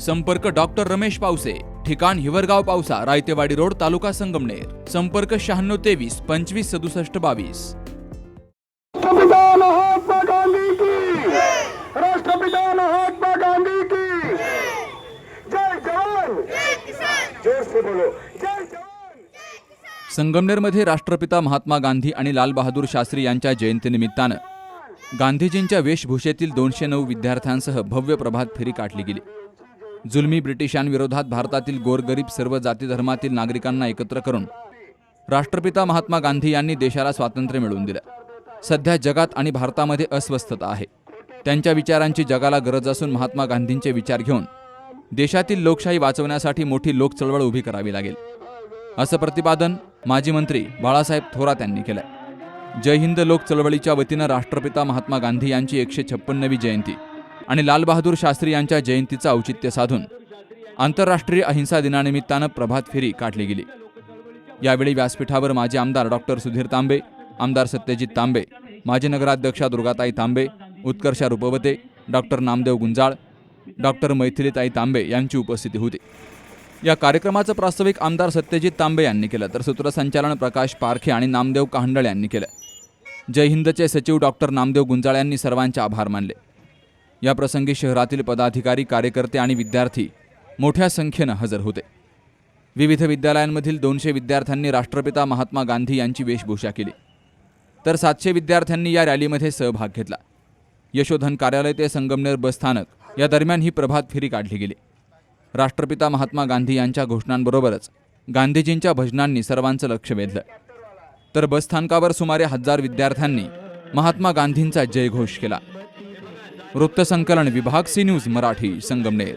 संपर्क डॉक्टर रमेश पावसे ठिकाण हिवरगाव पावसा रायतेवाडी रोड तालुका संगमनेर. संपर्क शहाण्णव तेवीस पंचवीस सदुसष्ट बावीस. राष्ट्रपिता महात्मा गांधी की. राष्ट्रपिता महात्मा गांधी की. जय जवान. जोर से बोलो. जय जवान. संगमनेरमध्ये राष्ट्रपिता महात्मा गांधी आणि लाल बहादूर शास्त्री यांच्या जयंतीनिमित्तानं गांधीजींच्या वेशभूषेतील दोनशे नऊ विद्यार्थ्यांसह भव्य प्रभात फेरी काढली गेली. जुलमी ब्रिटिशांविरोधात भारतातील गोरगरीब सर्व जाती धर्मातील नागरिकांना एकत्र करून राष्ट्रपिता महात्मा गांधी यांनी देशाला स्वातंत्र्य मिळवून दिलं. सध्या जगात आणि भारतामध्ये अस्वस्थता आहे. त्यांच्या विचारांची जगाला गरज असून महात्मा गांधींचे विचार घेऊन देशातील लोकशाही वाचवण्यासाठी मोठी लोक चळवळ उभी करावी लागेल. असं प्रतिपादन माजी मंत्री बाळासाहेब थोरात यांनी केलं जय हिंद लोक चळवळीच्या वतीनं राष्ट्रपिता महात्मा गांधी यांची एकशे छप्पन्नवी जयंती. आणि लालबहादूर शास्त्री यांच्या जयंतीचं औचित्य साधून आंतरराष्ट्रीय अहिंसा दिनानिमित्तानं प्रभात फेरी काढली गेली. यावेळी व्यासपीठावर माजी आमदार डॉक्टर सुधीर तांबे आमदार सत्यजित तांबे माजी नगराध्यक्षा दुर्गाताई तांबे उत्कर्षा रुपवते डॉक्टर नामदेव गुंजाळ डॉक्टर मैथिलीताई तांबे यांची उपस्थिती होती. या कार्यक्रमाचं प्रास्ताविक आमदार सत्यजित तांबे यांनी केलं तर सूत्रसंचालन प्रकाश पारखे आणि नामदेव काहंडळ यांनी केलं. जय हिंदचे सचिव डॉक्टर नामदेव गुंजाळ यांनी सर्वांचे आभार मानले. याप्रसंगी शहरातील पदाधिकारी कार्यकर्ते आणि विद्यार्थी मोठ्या संख्येनं हजर होते. विविध विद्यालयांमधील दोनशे विद्यार्थ्यांनी राष्ट्रपिता महात्मा गांधी यांची वेशभूषा केली. तर सातशे विद्यार्थ्यांनी या रॅलीमध्ये सहभाग घेतला. यशोधन कार्यालय ते संगमनेर बसस्थानक या दरम्यान ही प्रभात फेरी काढली गेली. राष्ट्रपिता महात्मा गांधी यांच्या घोषणांबरोबरच गांधीजींच्या भजनांनी सर्वांचं लक्ष वेधलं. तर बसस्थानकावर सुमारे हजार विद्यार्थ्यांनी महात्मा गांधींचा जयघोष केला. वृत्तसंकलन विभाग सी न्यूज मराठी संगमनेर.